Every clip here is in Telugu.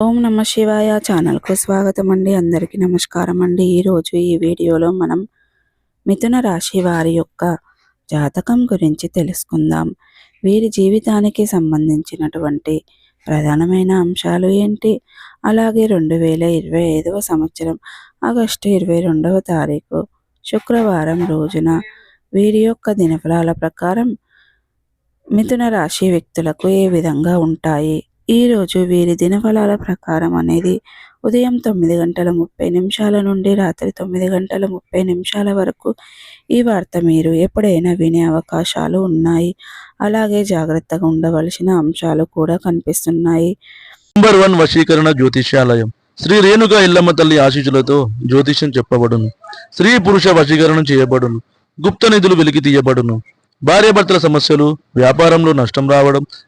ఓం నమ శివాయ ఛానల్కు స్వాగతం అండి అందరికీ నమస్కారం అండి ఈరోజు ఈ వీడియోలో మనం మిథున రాశి వారి యొక్క జాతకం గురించి తెలుసుకుందాం. వీరి జీవితానికి సంబంధించినటువంటి ప్రధానమైన అంశాలు ఏంటి? అలాగే రెండు వేల ఇరవై ఐదవ సంవత్సరం ఆగస్టు ఇరవై రెండవ తారీఖు శుక్రవారం రోజున వీరి యొక్క దినఫలాల ప్రకారం మిథున రాశి వ్యక్తులకు ఏ విధంగా ఉంటాయి? ఈరోజు వీరి దినఫలాల ప్రకారం అనేది ఉదయం తొమ్మిది గంటల ముప్పై నిమిషాల నుండి రాత్రి తొమ్మిది గంటల ముప్పై నిమిషాల వరకు ఈ వార్త మీరు ఎప్పుడైనా వినే అవకాశాలు ఉన్నాయి. అలాగే జాగ్రత్తగా ఉండవలసిన అంశాలు కూడా కనిపిస్తున్నాయి. నంబర్ వన్ వశీకరణ జ్యోతిష్యాలయం. శ్రీ రేణుక ఇల్లమ్మ తల్లి ఆశీస్సులతో జ్యోతిష్యం చెప్పబడును. స్త్రీ పురుష వశీకరణం చేయబడును. గుప్త నిధులు వెలికి తీయబడును. భార్యాభర్తల సమస్యలు వ్యాపారంలో నష్టం రావడం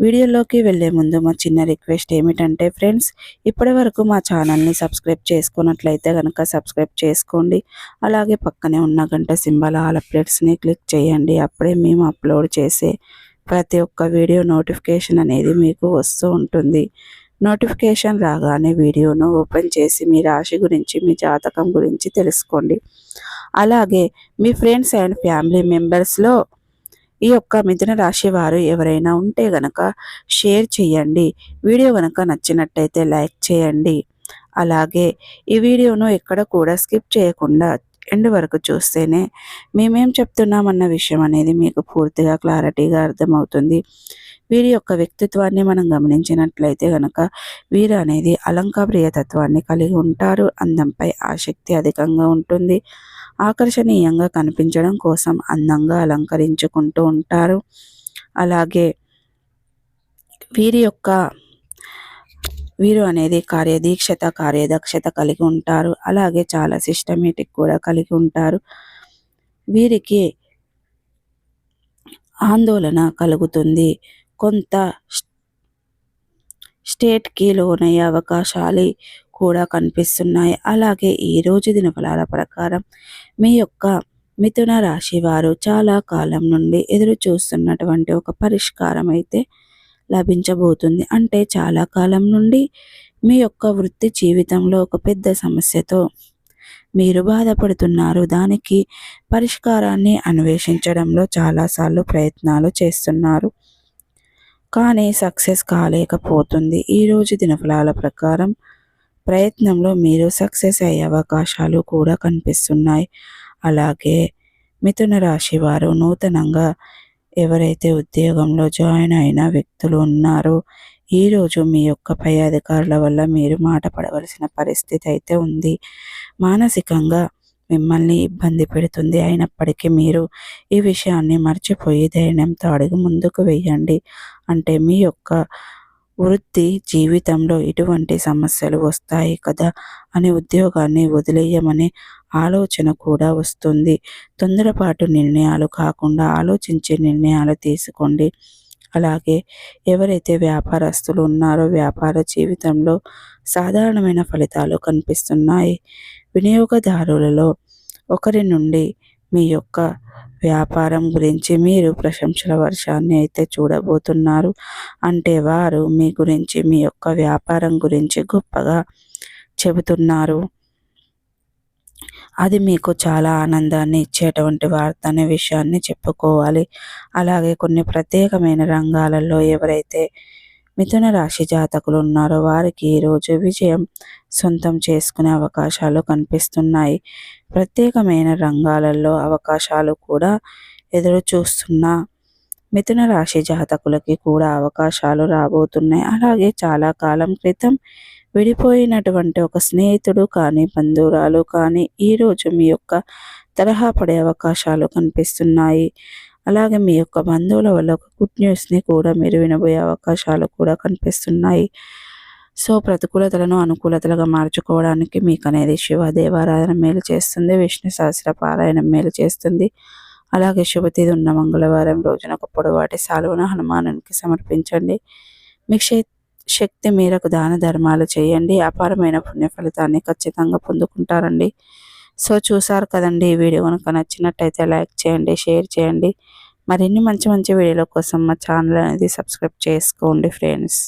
వీడియోలోకి వెళ్ళే ముందు మా చిన్న రిక్వెస్ట్ ఏమిటంటే ఫ్రెండ్స్ ఇప్పటి వరకు మా ఛానల్ని సబ్స్క్రైబ్ చేసుకున్నట్లయితే కనుక సబ్స్క్రైబ్ చేసుకోండి. అలాగే పక్కనే ఉన్న గంట సింబల్ ఆల్ అప్డేట్స్ని క్లిక్ చేయండి. అప్పుడే మేము అప్లోడ్ చేసే ప్రతి ఒక్క వీడియో నోటిఫికేషన్ అనేది మీకు వస్తూ ఉంటుంది. నోటిఫికేషన్ రాగానే వీడియోను ఓపెన్ చేసి మీ రాశి గురించి మీ జాతకం గురించి తెలుసుకోండి. అలాగే మీ ఫ్రెండ్స్ అండ్ ఫ్యామిలీ మెంబర్స్లో ఈ యొక్క మిథున రాశి వారు ఎవరైనా ఉంటే గనక షేర్ చేయండి. వీడియో గనక నచ్చినట్టయితే లైక్ చేయండి. అలాగే ఈ వీడియోను ఎక్కడ కూడా స్కిప్ చేయకుండా ఎండ్ వరకు చూస్తేనే మేమేం చెప్తున్నామన్న విషయం అనేది మీకు పూర్తిగా క్లారిటీగా అర్థమవుతుంది. వీరి యొక్క వ్యక్తిత్వాన్ని మనం గమనించినట్లయితే గనక వీరు అనేది అలంకాప్రియ తత్వాన్ని కలిగి ఉంటారు. అందంపై ఆసక్తి అధికంగా ఉంటుంది. ఆకర్షణీయంగా కనిపించడం కోసం అందంగా అలంకరించుకుంటూ ఉంటారు. అలాగే వీరి యొక్క వీరు అనేది కార్యదీక్షత కార్యదక్షత కలిగి ఉంటారు. అలాగే చాలా సిస్టమేటిక్ కూడా కలిగి ఉంటారు. వీరికి ఆందోళన కలుగుతుంది. కొంత స్టేట్కి లోనయ్యే అవకాశాలు కూడా కనిపిస్తున్నాయి. అలాగే ఈ రోజు దినఫలాల ప్రకారం మీ యొక్క మిథున రాశి వారు చాలా కాలం నుండి ఎదురు చూస్తున్నటువంటి ఒక పరిష్కారం అయితే లభించబోతుంది. అంటే చాలా కాలం నుండి మీ యొక్క వృత్తి జీవితంలో ఒక పెద్ద సమస్యతో మీరు బాధపడుతున్నారు. దానికి పరిష్కారాన్ని అన్వేషించడంలో చాలాసార్లు ప్రయత్నాలు చేస్తున్నారు. కానీ సక్సెస్ కాలేకపోతుంది. ఈరోజు దినఫలాల ప్రకారం ప్రయత్నంలో మీరు సక్సెస్ అయ్యే అవకాశాలు కూడా కనిపిస్తున్నాయి. అలాగే మిథున రాశి వారు నూతనంగా ఎవరైతే ఉద్యోగంలో జాయిన్ అయిన వ్యక్తులు ఉన్నారో ఈరోజు మీ యొక్క పై అధికారుల వల్ల మీరు మాట పడవలసిన పరిస్థితి అయితే ఉంది. మానసికంగా మిమ్మల్ని ఇబ్బంది పెడుతుంది. అయినప్పటికీ మీరు ఈ విషయాన్ని మర్చిపోయి ధైర్యంతో అడుగు ముందుకు వెయ్యండి అంటే మీ యొక్క వృత్తి జీవితంలో ఇటువంటి సమస్యలు వస్తాయి కదా అని ఉద్యోగాన్ని వదిలేయమనే ఆలోచన కూడా వస్తుంది. తొందరపాటు నిర్ణయాలు కాకుండా ఆలోచించే నిర్ణయాలు తీసుకోండి. అలాగే ఎవరైతే వ్యాపారస్తులు ఉన్నారో వ్యాపార జీవితంలో సాధారణమైన ఫలితాలు కనిపిస్తున్నాయి. వినియోగదారులలో ఒకరి నుండి మీ యొక్క వ్యాపారం గురించి మీరు ప్రశంసల వర్షాన్ని అయితే చూడబోతున్నారు. అంటే వారు మీ గురించి మీ యొక్క వ్యాపారం గురించి గొప్పగా చెబుతున్నారు. అది మీకు చాలా ఆనందాన్ని ఇచ్చేటువంటి వార్త అనే విషయాన్ని చెప్పుకోవాలి. అలాగే కొన్ని ప్రత్యేకమైన రంగాలలో ఎవరైతే మిథున రాశి జాతకులు ఉన్నారో వారికి ఈరోజు విజయం సొంతం చేసుకునే అవకాశాలు కనిపిస్తున్నాయి. ప్రత్యేకమైన రంగాలలో అవకాశాలు కూడా ఎదురు చూస్తున్న మిథున రాశి జాతకులకి కూడా అవకాశాలు రాబోతున్నాయి. అలాగే చాలా కాలం క్రితం విడిపోయినటువంటి ఒక స్నేహితుడు కానీ బంధువురాలు కానీ ఈరోజు మీ యొక్క తరహా పడే అవకాశాలు కనిపిస్తున్నాయి. అలాగే మీ యొక్క బంధువుల వల్ల ఒక గుడ్ న్యూస్ని కూడా మీరు వినబోయే అవకాశాలు కూడా కనిపిస్తున్నాయి. సో ప్రతికూలతలను అనుకూలతలుగా మార్చుకోవడానికి మీకు అనేది శివ దేవారాధన మేలు చేస్తుంది విష్ణు సహస్ర పారాయణం మేలు చేస్తుంది. అలాగే శుభతిథి ఉన్న మంగళవారం రోజున ఒక పొడవాటి సాలువను హనుమానునికి సమర్పించండి. మీ క్షేత్ర శక్తి మేరకు దాన ధర్మాలు చేయండి. అపారమైన పుణ్య ఫలితాన్ని ఖచ్చితంగా పొందుకుంటారండి. సో చూసారు కదండి ఈ వీడియో కనుక నచ్చినట్టయితే లైక్ చేయండి షేర్ చేయండి. మరిన్ని మంచి మంచి వీడియోల కోసం మా ఛానల్ అనేది సబ్స్క్రైబ్ చేసుకోండి ఫ్రెండ్స్.